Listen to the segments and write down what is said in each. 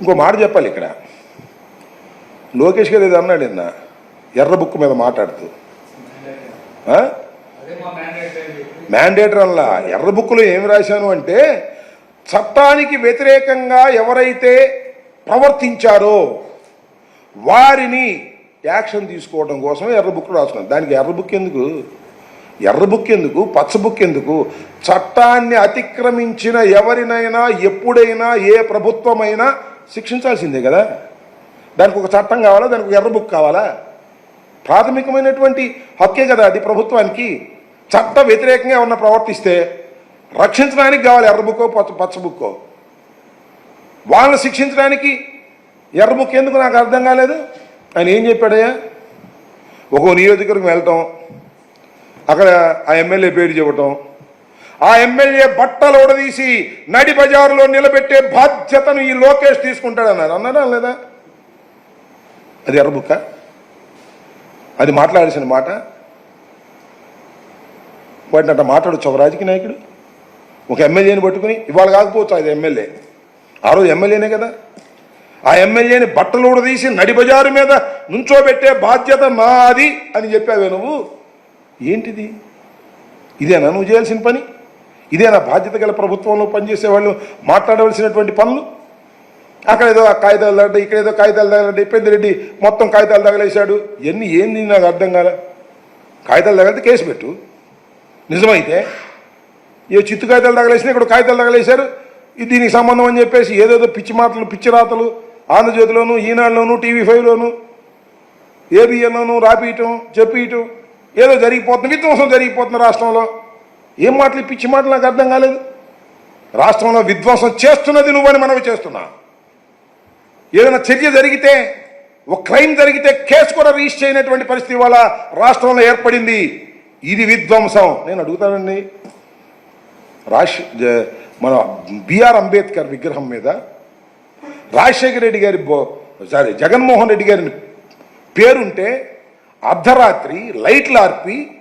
ఇంకో మాట చెప్పాలి ఇక్కడ. లోకేష్ గారు ఏదో అన్నాడు నిన్న ఎర్ర బుక్ మీద మాట్లాడుతూ. మ్యాండేటర్ అలా ఎర్ర బుక్లో ఏమి రాశాను అంటే చట్టానికి వ్యతిరేకంగా ఎవరైతే ప్రవర్తించారో వారిని యాక్షన్ తీసుకోవడం కోసం ఎర్ర బుక్ రాసుకున్నాను. దానికి ఎర్ర బుక్ ఎందుకు? ఎర్ర బుక్ ఎందుకు? పచ్చ బుక్ ఎందుకు? చట్టాన్ని అతిక్రమించిన ఎవరినైనా ఎప్పుడైనా ఏ ప్రభుత్వమైనా శిక్షించాల్సిందే కదా. దానికి ఒక చట్టం కావాలా? దానికి ఒక ఎర్ర బుక్ కావాలా? ప్రాథమికమైనటువంటి హక్కే కదా అది ప్రభుత్వానికి. చట్ట వ్యతిరేకంగా ఉన్న ప్రవర్తిస్తే రక్షించడానికి కావాలి ఎర్ర బుక్కో పచ్చ పచ్చ బుక్కో. వాళ్ళని శిక్షించడానికి ఎర్ర బుక్ ఎందుకు నాకు అర్థం కాలేదు? ఆయన ఏం చెప్పాడయ్యా? ఒక నియోజకవర్గం వెళ్ళటం అక్కడ ఆ ఎమ్మెల్యే పేరు చెప్పటం ఆ ఎమ్మెల్యే బట్టలు ఉడదీసి నడి బజారులో నిలబెట్టే బాధ్యతను ఈ లోకేష్ తీసుకుంటాడన్నారు. అన్నారా లేదా? అది ఎర్రబుక్క అది మాట్లాడాల్సిన మాట? వాటిని అట్లా మాట్లాడచ్చు ఒక రాజకీయ నాయకుడు. ఒక ఎమ్మెల్యేని పట్టుకుని ఇవాళ కాకపోవచ్చు అది ఎమ్మెల్యే. ఆ రోజు ఎమ్మెల్యేనే కదా. ఆ ఎమ్మెల్యేని బట్టలు ఉడదీసి నడి బజారు మీద నుంచోబెట్టే బాధ్యత మాది అని చెప్పావే నువ్వు. ఏంటిది? ఇదేనా? నువ్వు చేయాల్సిన పని? ఇదే నా బాధ్యత గల ప్రభుత్వంలో పనిచేసే వాళ్ళు మాట్లాడవలసినటువంటి పనులు. అక్కడ ఏదో కాగితాలు తగలడ్డ ఇక్కడ ఏదో కాగితాలు తగలడ్డ పెద్దిరెడ్డి మొత్తం కాగితాలు తగలేశాడు. ఎన్ని ఏంది నాకు అర్థం కాల. కాగితాలు తగలితే కేసు పెట్టు. నిజమైతే? ఏ చిత్తు కాగితాలు తగలేసినా ఇక్కడ కాగితాలు తగలేశారు. ఇది దీనికి సంబంధం అని చెప్పేసి ఏదేదో పిచ్చి మాటలు పిచ్చి రాతలు ఆంధ్రజ్యోతిలోను ఈనాడులోను టీవీ ఫైవ్లోను ఏబిఎన్లోను రాపియటం చెప్పియటం ఏదో జరిగిపోతుంది విధ్వంసం జరిగిపోతుంది రాష్ట్రంలో. ఏం మాటలు పిచ్చి మాటలు నాకు అర్థం కాలేదు? రాష్ట్రంలో విధ్వంసం చేస్తున్నది నువ్వని మనవి చేస్తున్నా. ఏదైనా చర్య జరిగితే ఒక క్రైమ్ జరిగితే కేసు కూడా రిజిస్టర్ చేయనటువంటి పరిస్థితి వల్ల రాష్ట్రంలో ఏర్పడింది. ఇది విధ్వంసం. నేను అడుగుతానండి. రాష్ మన బిఆర్ అంబేద్కర్ విగ్రహం మీద రాజశేఖర రెడ్డి గారి బో- సారీ జగన్మోహన్ రెడ్డి గారిని పేరుంటే అర్ధరాత్రి లైట్లు ఆర్పి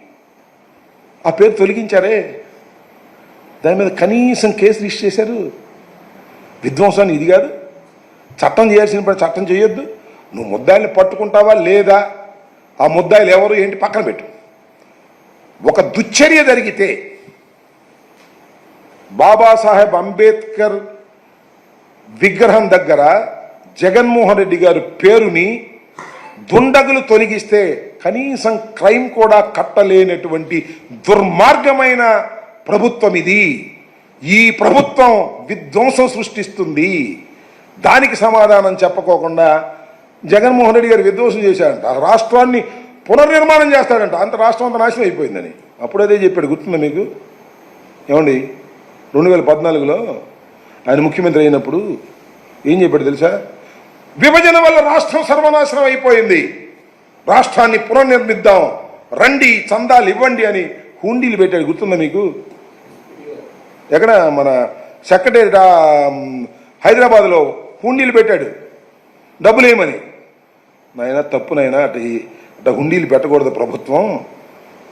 ఆ పేరు తొలగించారే? దాని మీద కనీసం కేసు రిజిస్టర్ చేశారు? విధ్వంసాన్ని ఇది కాదు. చట్టం చేయాల్సిన పని చట్టం చేయొద్దు. నువ్వు ముద్దాయిల్ని పట్టుకుంటావా లేదా? ఆ ముద్దాయిలు ఎవరు ఏంటి పక్కన పెట్టు. ఒక దుశ్చర్య జరిగితే బాబాసాహెబ్ అంబేద్కర్ విగ్రహం దగ్గర జగన్మోహన్ రెడ్డి గారి పేరుని దుండగులు తొలగిస్తే కనీసం క్రైమ్ కూడా కట్టలేనటువంటి దుర్మార్గమైన ప్రభుత్వం ఇది. ఈ ప్రభుత్వం విధ్వంసం సృష్టిస్తుంది. దానికి సమాధానం చెప్పకోకుండా జగన్మోహన్ రెడ్డి గారు విధ్వంసం చేశాడంట ఆ రాష్ట్రాన్ని పునర్నిర్మాణం చేస్తాడంట. అంత రాష్ట్రం అంత నాశనం అయిపోయిందని. అప్పుడు చెప్పాడు. గుర్తుందా మీకు? ఏమండి? రెండు వేల పద్నాలుగులో ఆయన ముఖ్యమంత్రి అయినప్పుడు ఏం చెప్పాడు తెలుసా? విభజన వల్ల రాష్ట్రం సర్వనాశనం అయిపోయింది. రాష్ట్రాన్ని పునర్నిర్మిద్దాం. రండి చందాలు ఇవ్వండి అని హుండీలు పెట్టాడు. గుర్తుందా మీకు? ఎక్కడ మన సెక్రటేరియట్ హైదరాబాద్లో హుండీలు పెట్టాడు. డబ్బులు ఏమని? నాయన తప్పునైనా అటు ఈ- అటు హుండీలు పెట్టకూడదు ప్రభుత్వం.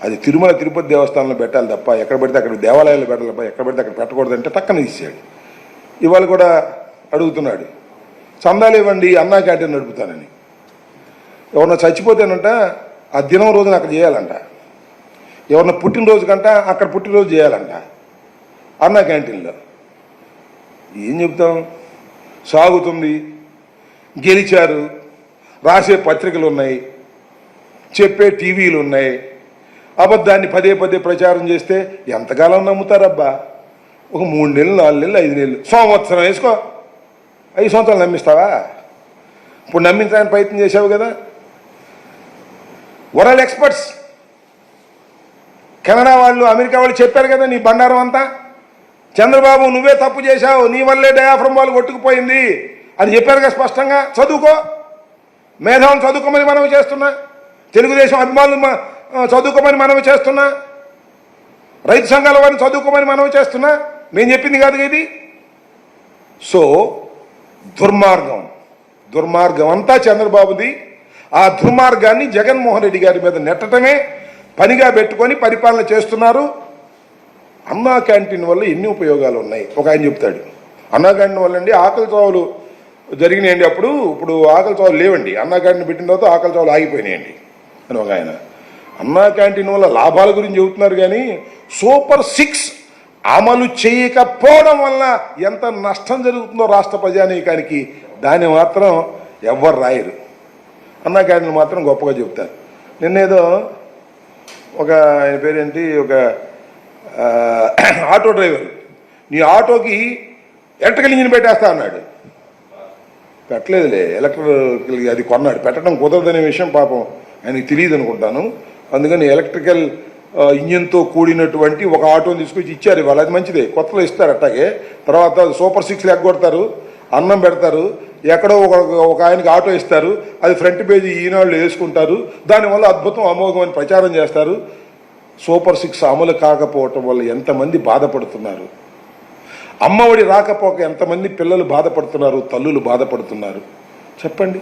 అది తిరుమల తిరుపతి దేవస్థానంలో పెట్టాలి తప్ప ఎక్కడ పెడితే అక్కడ దేవాలయాలు పెట్టాలి తప్ప ఎక్కడ పెడితే అక్కడ పెట్టకూడదు అంటే టక్కన ఇచ్చాడు ఇవాళ కూడా అడుగుతున్నాడు చందాలు ఇవ్వండి అన్నా క్యాంటీన్ నడుపుతానని. ఎవరన్నా చచ్చిపోతేనంట ఆ దినం రోజున అక్కడ చేయాలంట. ఎవరన్నా పుట్టినరోజు కంట అక్కడ పుట్టినరోజు చేయాలంట. అన్న క్యాంటీన్లో. ఏం చెప్తాం? సాగుతుంది. గెలిచారు. రాసే పత్రికలు ఉన్నాయి చెప్పే టీవీలు ఉన్నాయి అబద్ధాన్ని పదే పదే ప్రచారం చేస్తే ఎంతకాలం నమ్ముతారబ్బా? ఒక మూడు నెలలు నాలుగు నెలలు ఐదు నెలలు. సంవత్సరం వేసుకో. ఐదు సంవత్సరాలు నమ్మిస్తావా? ఇప్పుడు నమ్మించడానికి ప్రయత్నం చేసావు కదా? World experts. కెనడా వాళ్ళు అమెరికా వాళ్ళు చెప్పారు కదా నీ బండారం అంతా? చంద్రబాబు నువ్వే తప్పు చేశావు నీ వల్లే డయాఫ్రమ్ వాళ్ళు కొట్టుకుపోయింది అని చెప్పారు కదా స్పష్టంగా? చదువుకో. మేధావులు చదువుకోమని మనం చేస్తున్నా. తెలుగుదేశం అభిమానులు చదువుకోమని మనవి చేస్తున్నా. రైతు సంఘాల వారిని చదువుకోమని మనం చేస్తున్నా. నేను చెప్పింది కాదు కదా ఇది. సో దుర్మార్గం. దుర్మార్గం అంతా చంద్రబాబుది. ఆ దుర్మార్గాన్ని జగన్మోహన్ రెడ్డి గారి మీద నెట్టడమే పనిగా పెట్టుకొని పరిపాలన చేస్తున్నారు. అన్నా క్యాంటీన్ వల్ల ఎన్ని ఉపయోగాలు ఉన్నాయి? ఒక ఆయన చెప్తాడు. అన్నా క్యాంటీన్ వల్ల అండి ఆకలి చావులు జరిగినాయండి అప్పుడు. ఇప్పుడు ఆకలి చావులు లేవండి. అన్నా క్యాంటీన్ పెట్టిన తర్వాత ఆకలి చావులు ఆగిపోయినాయండి అని ఒక ఆయన. అన్నా క్యాంటీన్ వల్ల లాభాల గురించి చెబుతున్నారు కానీ సూపర్ సిక్స్ అమలు చేయకపోవడం వల్ల ఎంత నష్టం జరుగుతుందో రాష్ట్ర ప్రజానీకానికి దాన్ని మాత్రం ఎవ్వరు రాయరు. అన్నా గారిని మాత్రం గొప్పగా చెప్తారు నిన్నేదో ఒక ఆయన పేరేంటి? ఒక ఆటో డ్రైవర్. నీ ఆటోకి ఎలక్ట్రికల్ ఇంజిన్ పెట్టేస్తా అన్నాడు. పెట్టలేదులే ఎలక్ట్రికల్ అది కొన్నాడు. పెట్టడం కుదరదనే విషయం పాపం ఆయనకి తెలియదు అనుకుంటాను. అందుకని ఎలక్ట్రికల్ ఇంజిన్తో కూడినటువంటి ఒక ఆటోని తీసుకొచ్చి ఇచ్చారు ఇవాళ. అది మంచిదే. కొత్తలో ఇస్తారు అట్టాగే. తర్వాత సూపర్ సిక్స్ ఎగ్గొడతారు అన్నం పెడతారు ఎక్కడో ఒక ఒక ఆయనకి ఆటో ఇస్తారు అది ఫ్రంట్ పేజీ ఈనాళ్ళు వేసుకుంటారు దానివల్ల అద్భుతం అమోఘం అని ప్రచారం చేస్తారు. సూపర్ సిక్స్ అమలు కాకపోవటం వల్ల ఎంతమంది బాధపడుతున్నారు? అమ్మఒడి రాకపోక ఎంతమంది పిల్లలు బాధపడుతున్నారు తల్లులు బాధపడుతున్నారు? చెప్పండి.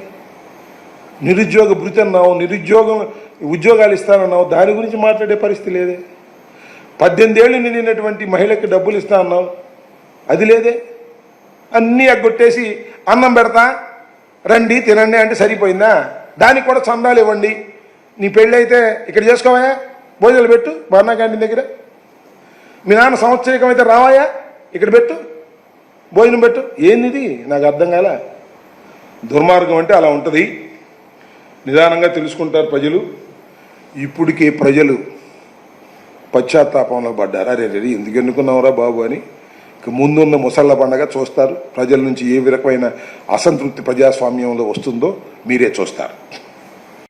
నిరుద్యోగ భృతి అన్నావు నిరుద్యోగం ఉద్యోగాలు ఇస్తానన్నావు దాని గురించి మాట్లాడే పరిస్థితి లేదే. పద్దెనిమిది ఏళ్ళు నిండినటువంటి మహిళకి డబ్బులు ఇస్తా అన్నావు అది లేదే. అన్నీ ఎగ్గొట్టేసి అన్నం పెడతా. రండి తినండి అంటే సరిపోయిందా? దానికి కూడా చందాలు ఇవ్వండి. నీ పెళ్ళి అయితే ఇక్కడ చేసుకోవాయా? భోజనాలు పెట్టు బర్నా క్యాంటీన్ దగ్గర. మీ నాన్న సంవత్సరికం అయితే రావాయా? ఇక్కడ పెట్టు భోజనం పెట్టు. ఏంది నాకు అర్థం కాల? దుర్మార్గం అంటే అలా ఉంటుంది. నిదానంగా తెలుసుకుంటారు ప్రజలు. ఇప్పటికే ప్రజలు పశ్చాత్తాపంలో పడ్డారు. అరే రే ఎందుకు ఎన్నుకున్నావురా బాబు అని. ముందున్న ముసళ్ళ పండగ చూస్తారు. ప్రజల నుంచి ఏ రకమైన అసంతృప్తి ప్రజాస్వామ్యంలో వస్తుందో మీరే చూస్తారు.